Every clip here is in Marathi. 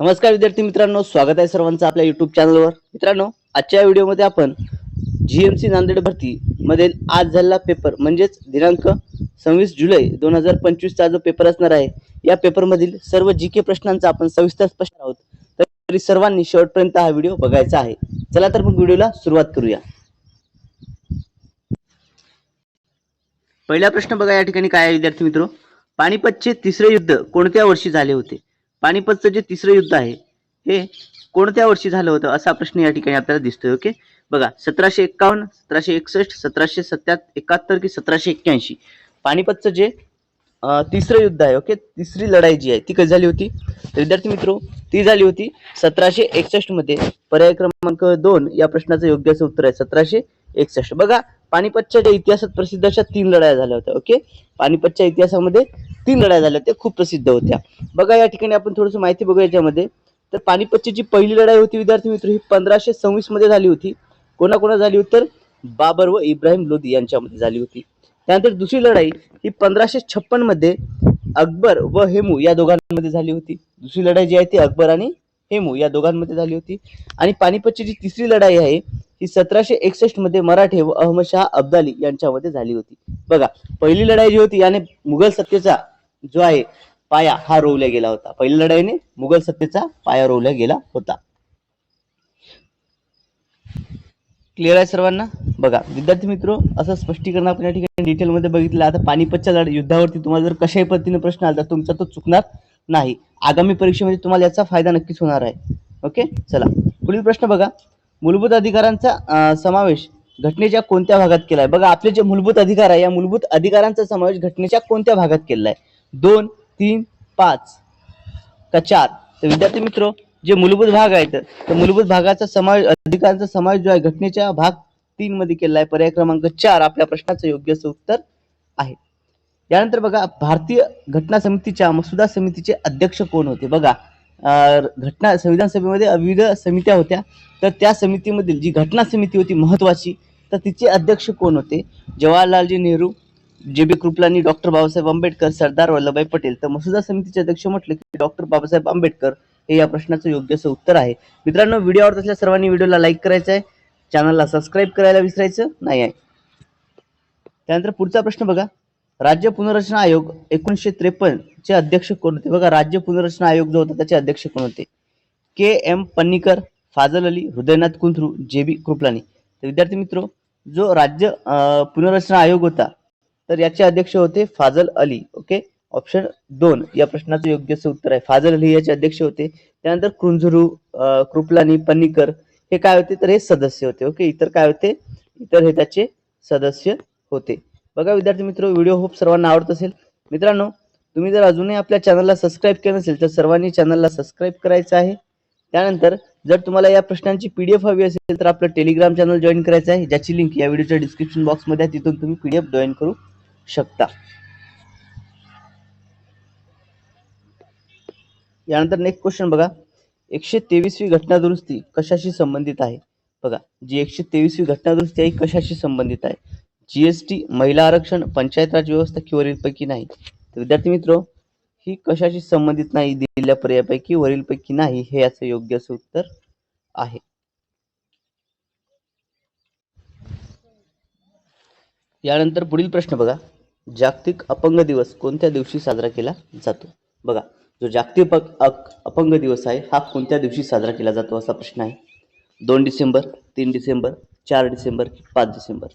नमस्कार विद्यार्थी मित्रांनो स्वागत आहे सर्वांचं आपल्या युट्यूब चॅनलवर मित्रांनो आजच्या व्हिडिओमध्ये आपण जी एम सी नांदेड भरती मधील आज झालेला पेपर म्हणजेच दिनांक सव्वीस जुलै दोन हजार पंचवीसचा जो पेपर असणार आहे या पेपरमधील सर्व जी के प्रश्नांचा आपण सविस्तर स्पष्ट आहोत. तरी सर्वांनी शेवटपर्यंत हा व्हिडिओ बघायचा आहे. चला तर मग व्हिडिओला सुरुवात करूया. पहिला प्रश्न बघा या ठिकाणी काय आहे विद्यार्थी मित्र. पानिपतचे तिसरे युद्ध कोणत्या वर्षी झाले होते? पानिपतचं जे तिसरं युद्ध आहे हे कोणत्या वर्षी झालं होतं? असा प्रश्न या ठिकाणी आपल्याला दिसतोय ओके? बघा सतराशे एक्कावन्न सतराशे एकसष्ट सतराशे सत्या एकाहत्तर की सतराशे एक्क्याऐंशी. पानिपतचं जे तिसरं युद्ध आहे ओके? तिसरी लढाई जी आहे ती कधी झाली होती? तर विद्यार्थी मित्रो ती झाली होती सतराशे एकसष्टमध्ये. पर्याय क्रमांक दोन या प्रश्नाचं योग्य असं उत्तर आहे सतराशे एकसष्ट. बघा पानिपतच्या ज्या इतिहासात प्रसिद्ध अशा तीन लढाया झाल्या होत्या ओके? पानिपतच्या इतिहासामध्ये तीन लढाया झाल्या त्या खूप प्रसिद्ध होत्या. बघा या ठिकाणी आपण थोडस माहिती बघूया याच्यामध्ये. तर पानिपतची जी पहिली लढाई होती विद्यार्थी मित्र ही पंधराशे सव्वीसमध्ये झाली होती. कोणाकोणा झाली होती तर? बाबर व इब्राहिम लोधी यांच्यामध्ये झाली होती. त्यानंतर दुसरी लढाई ही पंधराशे छप्पनमध्ये अकबर व हेमू या दोघांमध्ये झाली होती. दुसरी लढाई जी आहे ती अकबर आणि हेमू या दोघांमध्ये झाली होती. आणि पानिपतची जी तिसरी लढाई आहे ही सतराशे एकसष्टमध्ये मराठे व अहमदशहा अब्दाली यांच्यामध्ये झाली होती. बघा पहिली लढाई जी होती याने मुघल सत्तेचा जो आहे पाया हा रोवला गेला होता. पहिल्या लढाईने मुघल सत्तेचा पाया रोवला गेला होता. क्लिअर आहे सर्वांना? बघा विद्यार्थी मित्र असं स्पष्टीकरण आपण या ठिकाणी डिटेलमध्ये बघितलं. आता पानिपतच्या लढ युद्धावरती तुम्हाला जर कशाही पद्धतीने प्रश्न आला तर तुमचा तो चुकणार नाही. आगामी परीक्षेमध्ये तुम्हाला याचा फायदा नक्कीच होणार आहे. ओके चला. पुढील प्रश्न बघा. मूलभूत अधिकारांचा समावेश घटनेच्या कोणत्या भागात केला आहे बघा आपले जे मूलभूत अधिकार आहे या मूलभूत अधिकारांचा समावेश घटनेच्या कोणत्या भागात केला आहे? दोन तीन पाच. का चार? तर विद्यार्थी मित्र जे मूलभूत भाग आहेत तर मूलभूत भागाचा समावेश अधिकारांचा समावेश जो आहे घटनेच्या भाग तीन मध्ये केला आहे. पर्याय क्रमांक चार आपल्या प्रश्नाचं योग्य उत्तर आहे. यानंतर बघा भारतीय घटना समितीच्या मसुदा समितीचे अध्यक्ष कोण होते? बघा अं, घटना संविधान सभेमध्ये विविध समित्या होत्या. तर त्या समितीमधील जी घटना समिती होती महत्वाची तर तिचे अध्यक्ष कोण होते? Jawaharlalji Nehru J B Kripalani doctor Babasaheb Ambedkar Sardar Vallabhbhai Patel तर मसुदा समितीचे अध्यक्ष म्हटले की डॉक्टर बाबासाहेब आंबेडकर हे या प्रश्नाचं योग्य असं उत्तर आहे. मित्रांनो व्हिडिओ आवडत असल्यास सर्वांनी व्हिडिओला लाईक करायचं आहे. चॅनलला सबस्क्राईब करायला विसरायचं नाही आहे. त्यानंतर पुढचा प्रश्न बघा. राज्य पुनर्रचना आयोग एकोणीसशे त्रेपन्न चे अध्यक्ष कोण होते? बघा राज्य पुनर्रचना आयोग जो होता त्याचे अध्यक्ष कोण होते? K M Panikkar Fazal Ali Hridaynath Kunzru J B Kripalani तर विद्यार्थी मित्र जो राज्य पुनर्रचना आयोग होता तर याचे अध्यक्ष होते फाजल अली ओके ऑप्शन दोन या प्रश्नाचं योग्य उत्तर आहे. फाजल अली याचे अध्यक्ष होते. त्यानंतर कुंझरू कृपलानी पन्नीकर हे काय होते? तर हे सदस्य होते ओके इतर काय होते? इतर हे त्याचे सदस्य होते. बघा विद्यार्थी मित्र व्हिडिओ होप सर्वांना आवडत असेल. मित्रांनो तुम्ही जर अजूनही आपल्या चॅनलला सबस्क्राईब केलं नसेल तर सर्वांनी चॅनलला सबस्क्राईब करायचं आहे. त्यानंतर जर तुम्हाला या प्रश्नांची पीडीएफ हवी असेल तर आपलं टेलिग्राम चॅनल जॉईन करायचं आहे. ज्याची लिंक या व्हिडिओच्या डिस्क्रिप्शन बॉक्समध्ये आहे तिथून तुम्ही पीडीएफ जॉईन करू शकता. यानंतर नेक्स्ट क्वेश्चन बघा. एकशे तेवीसवी घटना दुरुस्ती कशाशी संबंधित आहे? बघा जी एकशे तेवीसवी घटना दुरुस्ती आहे ही कशाशी संबंधित आहे? जीएसटी महिला आरक्षण पंचायत राज व्यवस्था की वरीलपैकी नाही? तर विद्यार्थी मित्र ही कशाशी संबंधित नाही दिलेल्या पर्यायापैकी वरीलपैकी नाही हे याचं योग्य असं उत्तर आहे. यानंतर पुढील प्रश्न बघा. जागतिक अपंग दिवस कोणत्या दिवशी साजरा केला जातो? बघा जो जागतिक अप- अपंग दिवस आहे हा कोणत्या दिवशी साजरा केला जातो असा प्रश्न आहे? दोन डिसेंबर तीन डिसेंबर चार डिसेंबर पाच डिसेंबर.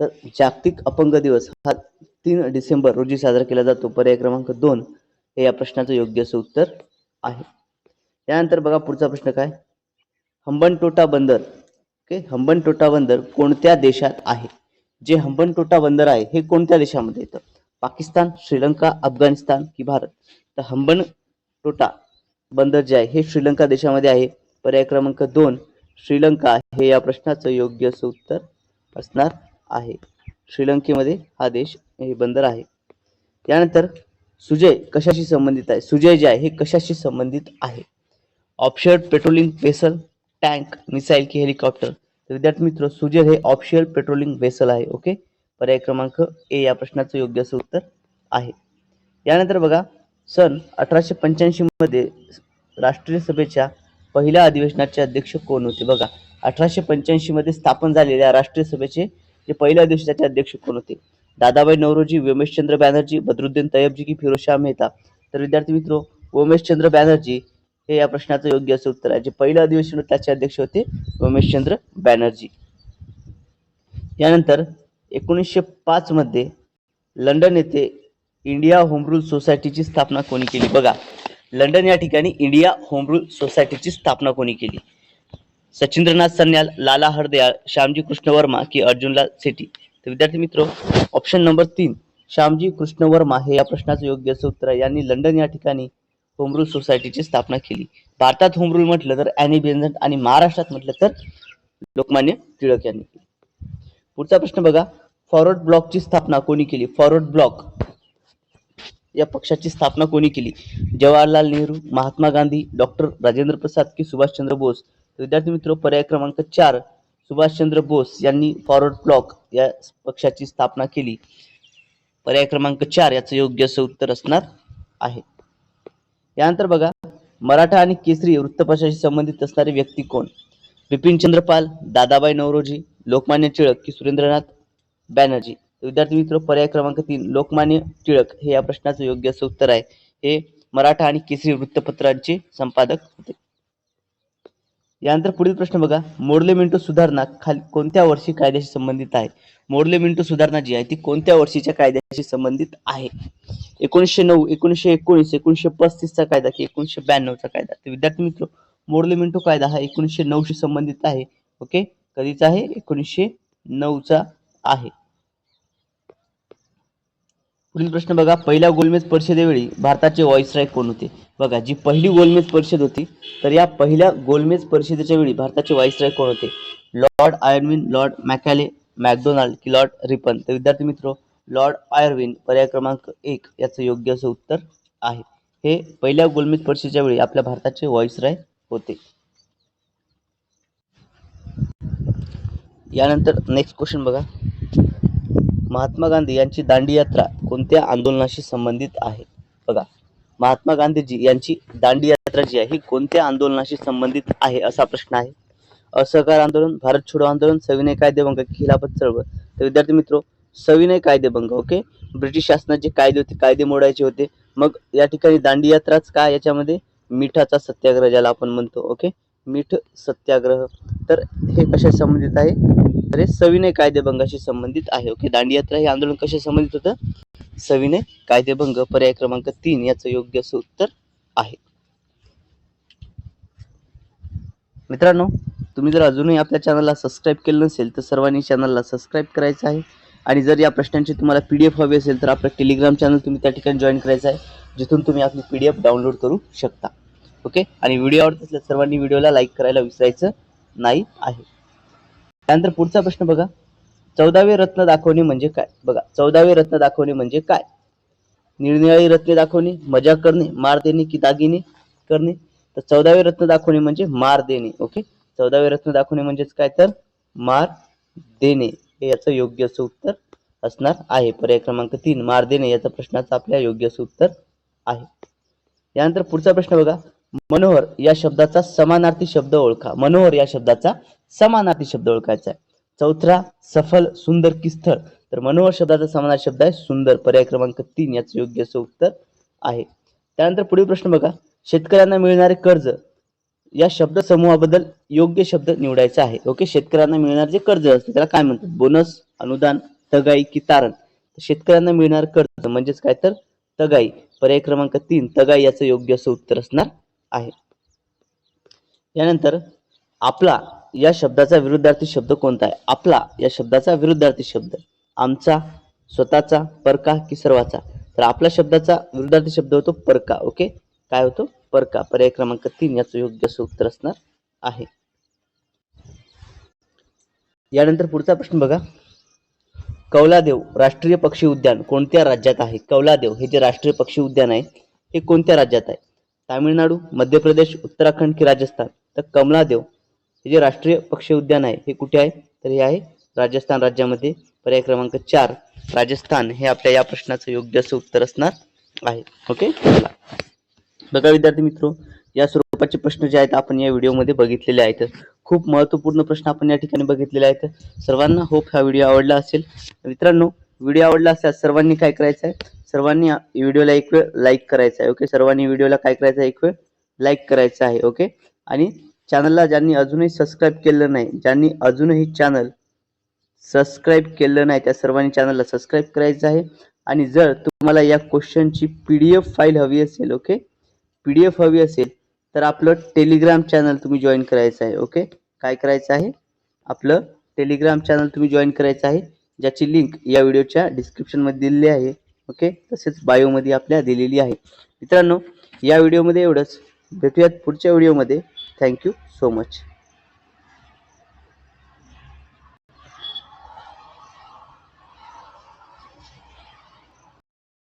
तर जागतिक अपंग दिवस हा तीन डिसेंबर रोजी साजरा केला जातो. पर्याय क्रमांक दोन हे या प्रश्नाचं योग्य असं उत्तर आहे. त्यानंतर बघा पुढचा प्रश्न काय? हंबनटोटा बंदर ओके? हंबनटोटा बंदर कोणत्या देशात आहे? जे हंबनटोटा बंदर आहे हे कोणत्या देशामध्ये येतं? पाकिस्तान श्रीलंका अफगाणिस्तान की भारत? तर हंबनटोटा बंदर जे आहे हे श्रीलंका देशामध्ये आहे. पर्याय क्रमांक दोन श्रीलंका हे या प्रश्नाचं योग्य असं उत्तर असणार आहे. श्रीलंकेमध्ये हा देश हे बंदर आहे. त्यानंतर सुजय कशाशी संबंधित आहे? सुजय जे आहे हे कशाशी संबंधित आहे? Option patrolling vessel tank missile की हेलिकॉप्टर? तर विद्यार्थी मित्र सुजल हे ऑफशियल पेट्रोलिंग वेसल आहे ओके? पर्याय क्रमांक ए या प्रश्नाचं योग्य असं उत्तर आहे. यानंतर बघा सन अठराशे पंच्याऐंशी मध्ये राष्ट्रीय सभेच्या पहिल्या अधिवेशनाचे अध्यक्ष कोण होते? बघा अठराशे पंच्याऐंशी मध्ये स्थापन झालेल्या राष्ट्रीय सभेचे जे पहिल्या अधिवेशनाचे अध्यक्ष कोण होते? दादाबाई नवरोजी उमेशचंद्र बॅनर्जी बद्रुद्दीन तयबजी की फिरोजशाह मेहता. तर विद्यार्थी मित्र व्योमेशचंद्र बॅनर्जी हे या प्रश्नाचं योग्य असं उत्तर आहे. जे पहिलं अधिवेशन त्याचे अध्यक्ष होते उमेशचंद्र बॅनर्जी. यानंतर एकोणीसशे पाच मध्ये लंडन येथे इंडिया होम रूल सोसायटीची स्थापना कोणी केली? बघा लंडन या ठिकाणी इंडिया होम रूल सोसायटीची स्थापना कोणी केली? सचिंद्रनाथ सन्याल लाला हरदयाळ श्यामजी कृष्ण वर्मा की अर्जुनलाल सेठी? तर विद्यार्थी मित्र ऑप्शन नंबर तीन श्यामजी कृष्ण वर्मा हे या प्रश्नाचं योग्य असं उत्तर आहे. यांनी लंडन या ठिकाणी होमरूल सोसायटीची स्थापना केली. भारतात होमरूल म्हटलं तर अॅनी बेंझंट आणि महाराष्ट्रात म्हटलं तर लोकमान्य टिळक यांनी केली. पुढचा प्रश्न बघा. फॉरवर्ड ब्लॉकची स्थापना कोणी केली? फॉरवर्ड ब्लॉक या पक्षाची स्थापना कोणी केली? जवाहरलाल नेहरू महात्मा गांधी डॉक्टर राजेंद्र प्रसाद की सुभाषचंद्र बोस? विद्यार्थी मित्र पर्याय क्रमांक चार सुभाषचंद्र बोस यांनी फॉरवर्ड ब्लॉक या पक्षाची स्थापना केली. पर्याय क्रमांक चार याचं योग्य असं उत्तर असणार आहे. यानंतर बघा मराठा आणि केसरी वृत्तपत्राशी संबंधित असणारे व्यक्ती कोण? बिपिन चंद्रपाल दादाबाई नवरोजी लोकमान्य टिळक की सुरेंद्रनाथ बॅनर्जी? विद्यार्थी मित्र पर्याय क्रमांक तीन लोकमान्य टिळक हे या प्रश्नाचं योग्य असं उत्तर आहे. हे मराठा आणि केसरी वृत्तपत्रांचे संपादक होते. यानंतर पुढील प्रश्न बघा. मोडले मिंटो सुधारणा खाली कोणत्या वर्षी कायद्याशी संबंधित आहे? मोडले मिंटो सुधारणा जी आहे ती कोणत्या वर्षीच्या कायद्याशी संबंधित आहे? एकोणीसशे नऊ एकोणीसशे एकोणीस एकोणीसशे पस्तीसचा कायदा की एकोणीसशे ब्याण्णवचा कायदा? तर विद्यार्थी मित्र मोडले मिंटो कायदा हा एकोणीसशे नऊशी संबंधित आहे. ओके? कधीचा आहे? एकोणीसशे नऊचा आहे. पुढील प्रश्न बघा. पहिल्या गोलमेज परिषदेवेळी भारताचे व्हॉइस राय कोण होते? बघा जी पहिली गोलमेज परिषद होती तर या पहिल्या गोलमेज परिषदेच्या वेळी भारताचे व्हॉइसराय कोण होते? Lord Irwin lord Macaulay McDonald की लॉर्ड रिपन? तर विद्यार्थी मित्र लॉर्ड आयर्विन पर्याय क्रमांक एक याचं योग्य असं उत्तर आहे. हे पहिल्या गोलमेज परिषदेच्या वेळी आपल्या भारताचे व्हॉइसराय होते. यानंतर नेक्स्ट क्वेश्चन बघा. महात्मा गांधी यांची दांडी यात्रा कोणत्या आंदोलनाशी संबंधित आहे? बघा महात्मा गांधीजी यांची दांडी यात्रा जी आहे ही कोणत्या आंदोलनाशी संबंधित आहे असा प्रश्न आहे? असहकार आंदोलन भारत छोडो आंदोलन सविनय कायदेभंग खिलाफत चळवळ. तर विद्यार्थी मित्र सविनय कायदेभंग ओके? ब्रिटिश शासनाचे कायदे होते कायदे मोडायचे होते मग या ठिकाणी दांडी यात्राच काय याच्यामध्ये? मिठाचा सत्याग्रह ज्याला आपण म्हणतो ओके? मीठ सत्याग्रह. तर हे कशा संबंधित आहे? तर हे सविनय कायदेभंगाशी संबंधित आहे. ओके दांडियात्रा हे आंदोलन कशा संबंधित होतं? सविनय कायदेभंग पर्याय क्रमांक तीन याचं योग्य असं उत्तर आहे. मित्रांनो तुम्ही जर अजूनही आपल्या चॅनलला सबस्क्राईब केलं नसेल तर सर्वांनी चॅनलला सबस्क्राईब करायचं आहे. आणि जर या प्रश्नांची तुम्हाला पी डी एफ हवी असेल तर आपलं टेलिग्राम चॅनल तुम्ही त्या ठिकाणी जॉईन करायचं आहे जिथून तुम्ही आपली पी डी एफ डाउनलोड करू शकता. ओके? आणि व्हिडिओ आवडत असल्यास सर्वांनी व्हिडिओला लाईक करायला विसरायचं नाही आहे. त्यानंतर पुढचा प्रश्न बघा. चौदावे रत्न दाखवणे म्हणजे काय? बघा चौदावे रत्न दाखवणे म्हणजे काय? निरनिराळी रत्ने दाखवणे मजा करणे मार देणे की दागिने करणे? तर चौदावे रत्न दाखवणे म्हणजे मार देणे ओके? चौदावे रत्न दाखवणे म्हणजेच काय तर? मार देणे. हे याचं योग्य असं उत्तर असणार आहे. पर्याय क्रमांक तीन मार देणे याचा प्रश्नाचं आपल्या योग्य असं उत्तर आहे. यानंतर पुढचा प्रश्न बघा. मनोहर या शब्दाचा समानार्थी शब्द ओळखा. मनोहर या शब्दाचा समानार्थी शब्द ओळखायचा आहे. चौथरा सफल सुंदर की स्थळ तर मनोहर शब्दाचा समानार्थी शब्द आहे सुंदर. पर्याय क्रमांक तीन याचं योग्य असं उत्तर आहे. त्यानंतर पुढील प्रश्न बघा. शेतकऱ्यांना मिळणारे कर्ज. या शब्द समूहाबद्दल योग्य शब्द निवडायचा आहे. ओके? शेतकऱ्यांना मिळणारे जे कर्ज असते त्याला काय म्हणतात? बोनस अनुदान तगाई की तारण. शेतकऱ्यांना मिळणार कर्ज म्हणजेच काय तर? तगाई. पर्याय क्रमांक तीन तगाई याचं योग्य असं उत्तर असणार आहे. यानंतर आपला या शब्दाचा विरुद्धार्थी शब्द कोणता आहे? आपला या शब्दाचा विरुद्धार्थी शब्द आमचा स्वतःचा परका की सर्वाचा? तर आपला शब्दाचा विरुद्धार्थी शब्द होतो परका ओके? काय होतो? परका. पर्याय क्रमांक तीन याचं योग्य असं उत्तर असणार आहे. यानंतर पुढचा प्रश्न बघा. कौलादेव राष्ट्रीय पक्षी उद्यान कोणत्या राज्यात आहे? कौलादेव हे जे राष्ट्रीय पक्षी उद्यान आहे हे कोणत्या राज्यात आहे? तामिळनाडू मध्य प्रदेश उत्तराखंड की राजस्थान? तर कमलादेव हे जे राष्ट्रीय पक्षी उद्यान आहे हे कुठे आहे? तर हे आहे राजस्थान राज्यामध्ये पर्याय क्रमांक चार राजस्थान हे आपल्या या प्रश्नाचं योग्य असं उत्तर असणार आहे. ओके बघा विद्यार्थी मित्र या स्वरूपाचे प्रश्न जे आहेत आपण या व्हिडिओमध्ये बघितलेले आहेत. खूप महत्त्वपूर्ण प्रश्न आपण या ठिकाणी बघितलेले आहेत. सर्वांना होप हा व्हिडिओ आवडला असेल. मित्रांनो व्हिडिओ आवडला असल्यास सर्वांनी काय करायचं आहे सर्वांनी व्हिडिओला एक वेळ लाईक करायचा आहे ओके सर्वांनी व्हिडिओला काय करायचं आहे एक वेळ लाईक करायचं आहे. ओके आणि चॅनलला ज्यांनी अजूनही सबस्क्राईब केलं नाही ज्यांनी अजूनही चॅनल सबस्क्राईब केलं नाही त्या सर्वांनी चॅनलला सबस्क्राईब करायचं आहे. आणि जर तुम्हाला या क्वेश्चनची पी डी एफ फाईल हवी असेल ओके पी डी एफ हवी असेल तर आपलं टेलिग्राम चॅनल तुम्ही जॉईन करायचं आहे ओके काय करायचं आहे? आपलं टेलिग्राम चॅनल तुम्ही जॉईन करायचं आहे ज्याची लिंक या व्हिडिओच्या डिस्क्रिप्शनमध्ये दिलेली आहे ओके तसेच बायोमध्ये आपल्या दिलेली आहे. मित्रांनो या व्हिडिओमध्ये एवढंच. भेटूयात पुढच्या व्हिडिओमध्ये Thank you so much.